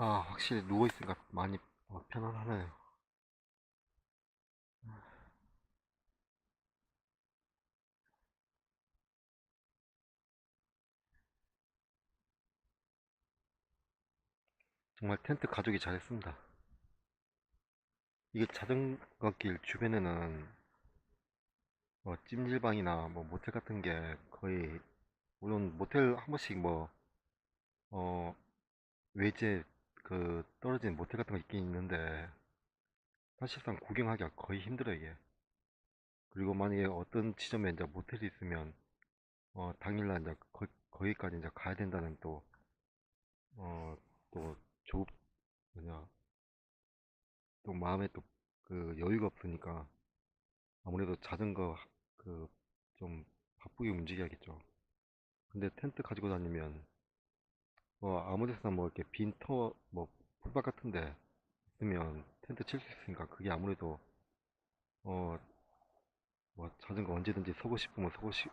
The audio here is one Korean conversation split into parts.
아, 확실히 누워있으니까 많이 어, 편안하네요. 정말 텐트 가족이 잘했습니다. 이게 자전거 길 주변에는 뭐 찜질방이나 뭐 모텔 같은 게 거의 물론 모텔 한 번씩 뭐 어 외지에 그 떨어진 모텔 같은 거 있긴 있는데 사실상 구경하기가 거의 힘들어요 이게. 그리고 만약에 어떤 지점에 이제 모텔이 있으면 어 당일날 이제 거, 거기까지 이제 가야 된다는 또 어또조 뭐냐 또 마음에 또 그 여유가 없으니까 아무래도 자전거 그 좀 바쁘게 움직여야겠죠. 근데 텐트 가지고 다니면 뭐 아무 데서나 뭐 이렇게 빈 터뭐 풀밭 같은데 있으면 텐트 칠 수 있으니까 그게 아무래도 어 뭐 자전거 언제든지 서고 싶으면 서고 시,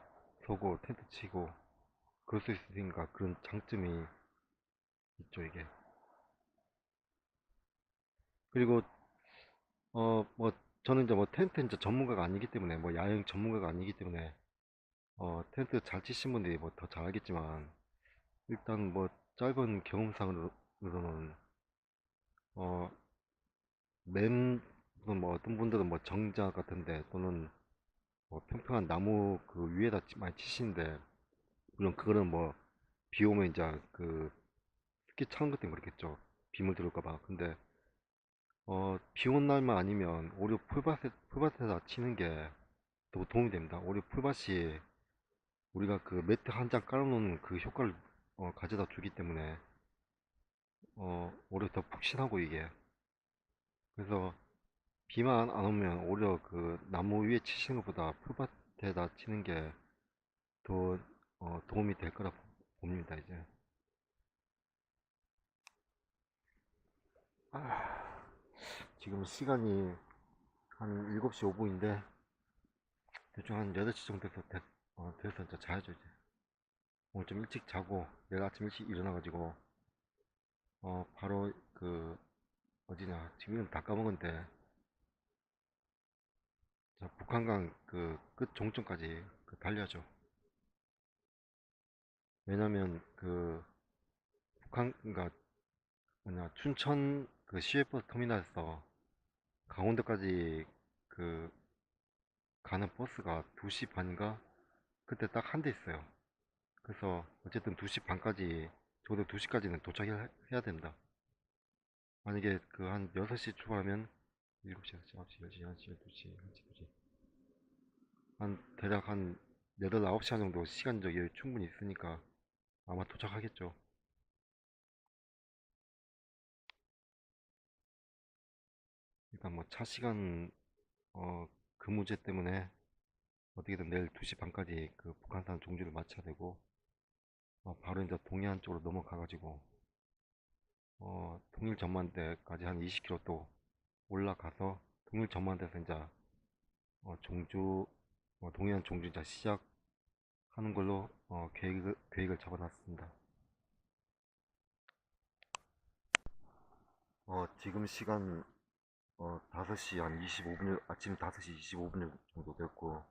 서고 텐트 치고 그럴 수 있으니까 그런 장점이 있죠 이게. 그리고 어 뭐 저는 이제 뭐 텐트 이제 전문가가 아니기 때문에 뭐 야영 전문가가 아니기 때문에 어 텐트 잘 치신 분들이 뭐 더 잘 알겠지만 일단 뭐 짧은 경험상으로는 어 맨, 뭐 어떤 분들은 뭐 정자 같은데 또는 뭐 평평한 나무 그 위에다 치- 많이 치시는데 물론 그거는 뭐 비 오면 이제 그 스키 차는 것 때문에 그렇겠죠. 빗물 들어올까 봐. 근데 어 비 온 날만 아니면 오히려 풀밭에 풀밭에다 치는 게 더 도움이 됩니다. 오히려 풀밭이 우리가 그 매트 한 장 깔아놓는 그 효과를 어, 가져다 주기 때문에 어 오히려 더 푹신하고 이게. 그래서 비만 안 오면 오히려 그 나무 위에 치시는 것보다 풀밭에다 치는 게더 어, 도움이 될 거라 봅니다 이제. 아, 지금 시간이 한 7시 5분인데 대충 한 8시 정도 돼서 돼, 어, 돼서 이제 자야죠 이제 오늘 좀 일찍 자고 내일 아침 일찍 일어나가지고 어 바로 그 어디냐 지금 다 까먹었는데. 자, 북한강 그 끝 종점까지 그 달려야죠. 왜냐면 그 북한 그니까 뭐냐 춘천 그 시외버스 터미널에서 강원도까지 그 가는 버스가 2시 반인가? 그때 딱 한 대 있어요 그래서 어쨌든 2시 반까지 적어도 2시까지는 도착해야 해야 된다. 만약에 그 한 6시 출발하면 7시, 8시, 9시, 10시, 11시, 12시, 1시, 2시. 한 대략 한 8, 9시간 정도 시간적 여유 충분히 있으니까 아마 도착하겠죠. 일단 뭐 차 시간 어 근무제 때문에 어떻게든 내일 2시 반까지 그 북한산 종주를 마쳐야 되고 어, 바로 이제 동해안 쪽으로 넘어가 가지고 어 동일 전만대까지 한 20km 또 올라가서 동일 전만대에서 이제 어, 종주 어, 동해안 종주 이제 시작하는 걸로 어, 계획을 계획을 잡아놨습니다. 어 지금 시간 어 5시 한 25분 아침 5시 25분 정도 됐고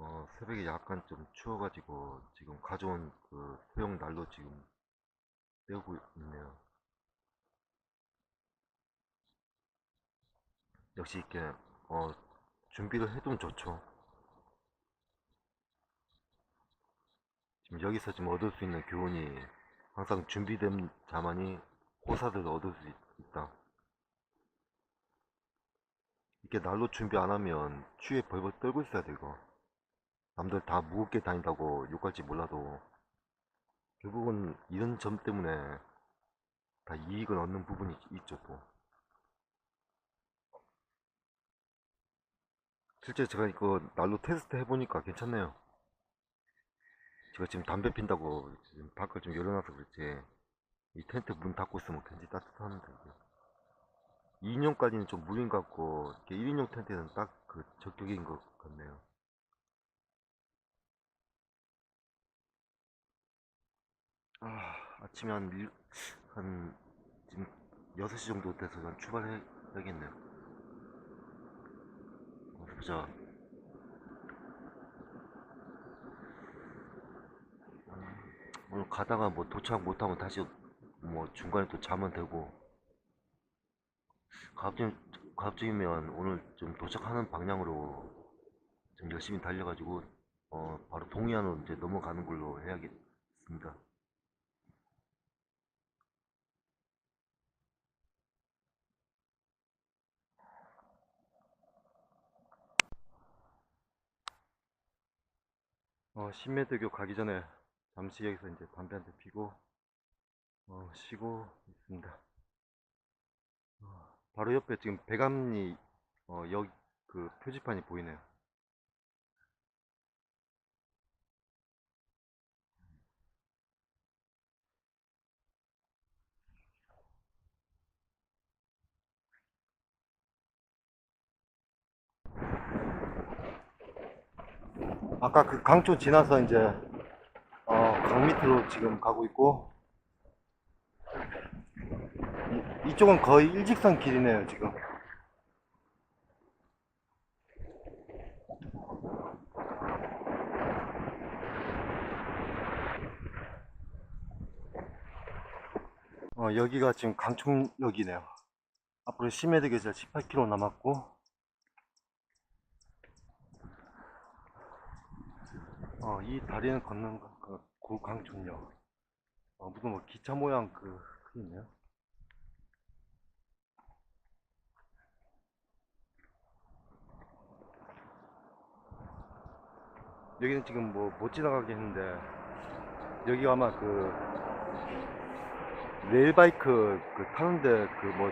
어 새벽에 약간 좀 추워가지고 지금 가져온 그 소형 난로 지금 때우고 있네요. 역시 이렇게 어 준비를 해두면 좋죠. 지금 여기서 지금 얻을 수 있는 교훈이 항상 준비된 자만이 호사를 얻을 수 있- 있다. 이렇게 난로 준비 안 하면 추위에 벌벌 떨고 있어야 되고 남들 다 무겁게 다닌다고 욕할지 몰라도 결국은 이런 점 때문에 다 이익을 얻는 부분이 있죠 또. 실제 제가 이거 난로 테스트 해보니까 괜찮네요. 제가 지금 담배 핀다고 지금 밖을 좀 열어놔서 그렇지 이 텐트 문 닫고 있으면 굉장히. 이게. 2인용까지는 좀 무리인 것 같고 이렇게 1인용 텐트는 딱 그 적격인 것 같네요. 아, 아침에 한, 일, 한 지금 6시 정도 돼서 난 출발해야겠네요. 어디 보자. 오늘 가다가 뭐 도착 못하면 다시 뭐 중간에 또 자면 되고 갑자기 갑자기면 오늘 좀 도착하는 방향으로 좀 열심히 달려가지고 어 바로 동해안으로 이제 넘어가는 걸로 해야겠습니다. 어, 신매대교 가기 전에 잠시 여기서 이제 담배 한 대 피고 어, 쉬고 있습니다. 어, 바로 옆에 지금 배감리 어, 여기 그 표지판이 보이네요. 아까 그 강촌 지나서 이제 어, 강 밑으로 지금 가고 있고 이, 이쪽은 거의 일직선 길이네요 지금. 어, 여기가 지금 강촌역이네요. 앞으로 심해대교에서 18km 남았고 어, 이 다리는 걷는 거, 그 고강촌역. 어, 무슨 뭐 기차 모양 그, 그 있네요. 여기는 지금 뭐 못 지나가게 했는데, 여기가 아마 그, 레일바이크 그 타는데 그 뭐,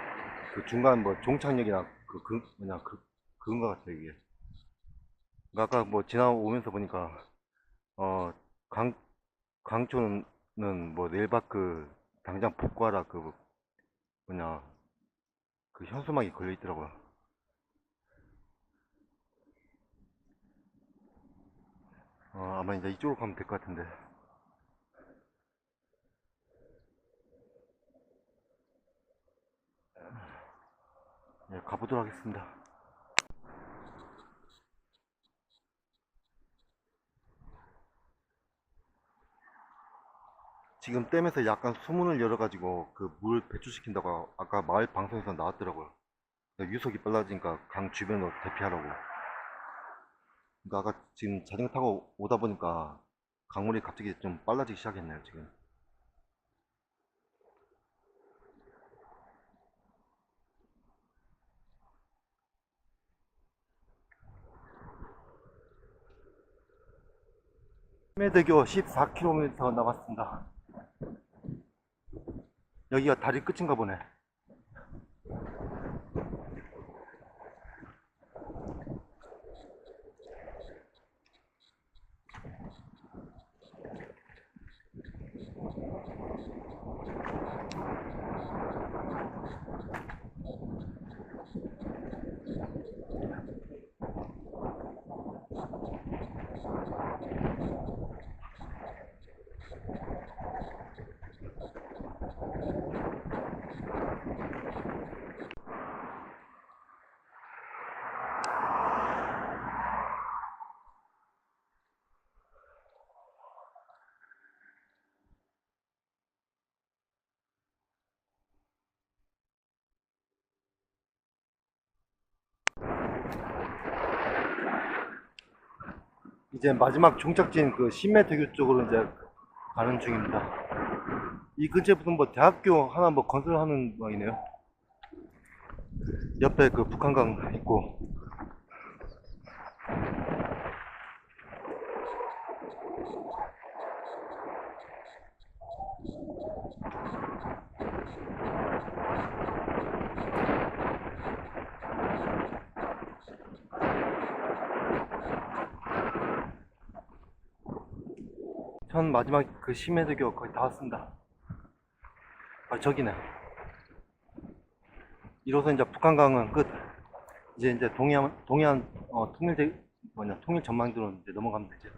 그 중간 뭐 종착역이나 그, 그, 뭐냐, 그, 그런 것 같아요, 이게. 아까 뭐 지나오면서 보니까 어, 강, 강촌은 뭐 내일바크 당장 복구하라 그 뭐냐 그 현수막이 걸려 있더라고요. 어, 아마 이제 이쪽으로 가면 될 것 같은데. 예, 가보도록 하겠습니다. 지금 댐에서 약간 수문을 열어가지고 그 물 배출시킨다고 아까 마을 방송에서 나왔더라고요. 그러니까 유속이 빨라지니까 강 주변으로 대피하라고. 그러니까 아까 지금 자전거 타고 오다 보니까 강물이 갑자기 좀 빨라지기 시작했네요, 지금. 매대교 14km 남았습니다. 여기가 다리 끝인가 보네. 이제 마지막 종착지인 그 신매대교 쪽으로 이제 가는 중입니다. 이 근처에 무슨 뭐 대학교 하나 뭐 건설하는 모양이네요. 옆에 그 북한강 있고. 전 마지막 그 심해대교 거의 다 왔습니다. 아, 저기네. 이로써 이제 북한강은 끝. 이제 이제 동해안, 동해안, 어, 통일 대, 뭐냐, 통일 전망대로 이제 넘어가면 되지.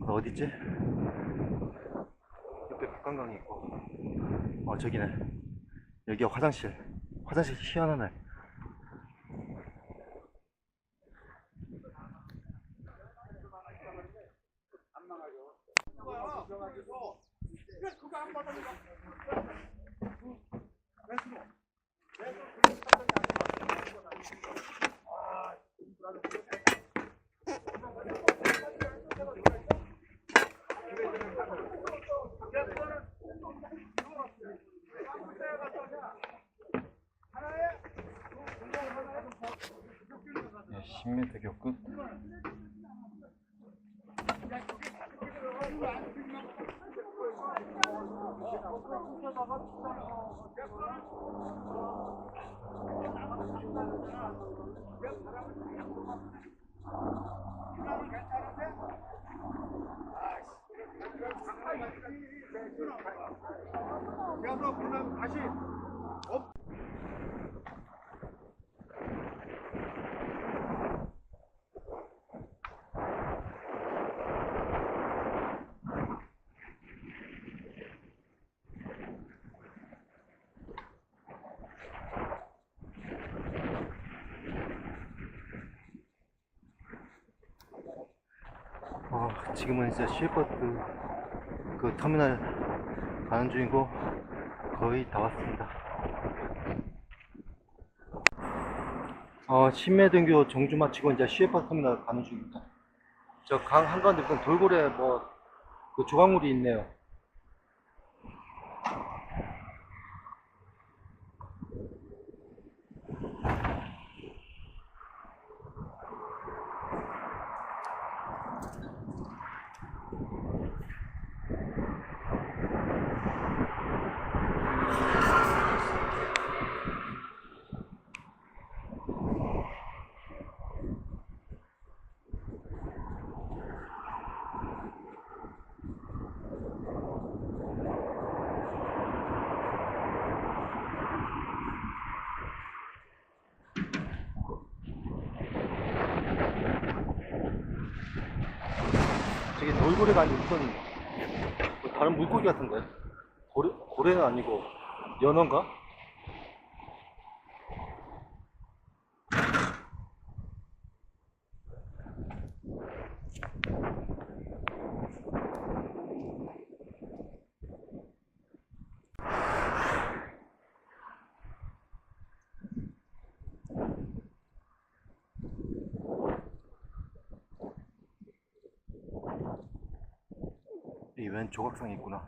어, 어디지? 옆에 북한강이 있고. 어 저기네 여기가 화장실 화장실 희한하네 예, 10m 교 끝. 그래서 그냥 다시 어, 지금은 이제 슈퍼트 그 터미널 가는 중이고 거의 다 왔습니다. 어, 신매등교 정주 마치고 이제 슈퍼 터미널 가는 중입니다. 저 강 한가운데 돌고래 뭐 그 조각물이 있네요. 저게 돌고래가 아니고 무슨 뭐 다른 물고기 같은데 고래, 고래는 아니고 연어인가? 이웬 조각상이 있구나.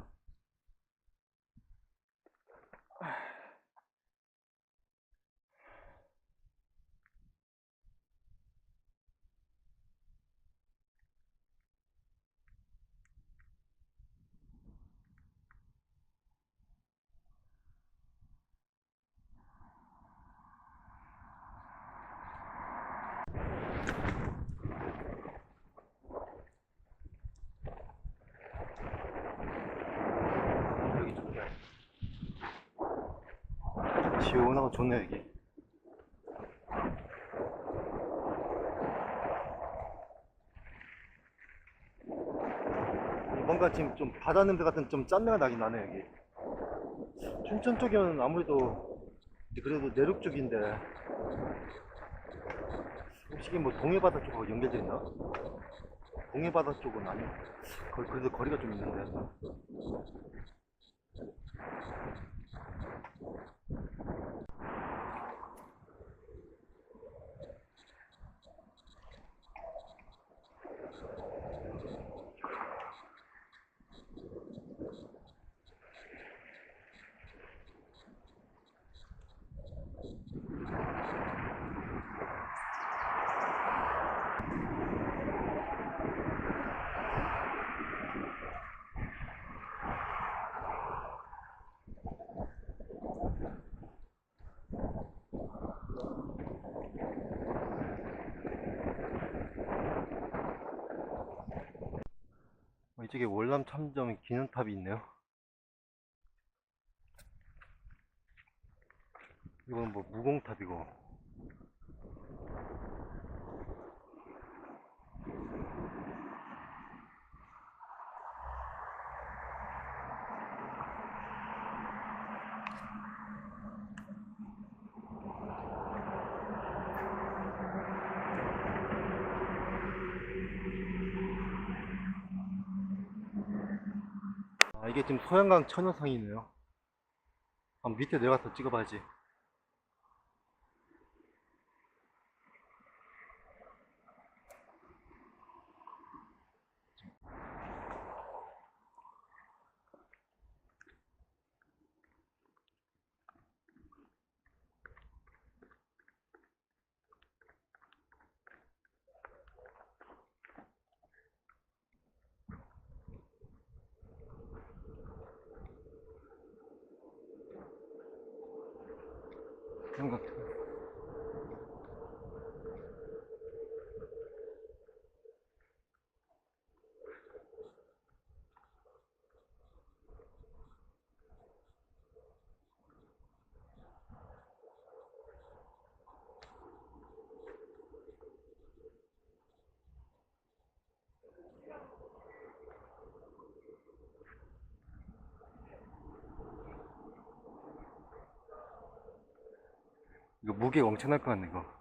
여기 좋네. 시원하고 좋네 여기. 뭔가 지금 좀 바다 냄새 같은 좀 짠내가 나긴 나네 여기. 춘천 쪽이면 아무래도 그래도 내륙 쪽인데 혹시 이게 뭐 동해바다 쪽하고 연결돼 있나? 동해바다 쪽은 아니. 거- 그래도 거리가 좀 있는데. 어, 이쪽에 월남 참점 기념탑이 있네요. 이건 뭐 무공탑이고. 이게 지금 소양강 천여상이네요. 한번 밑에 내려가서 찍어봐야지. 소양강 이거 무게가 엄청날 것 같네, 이거.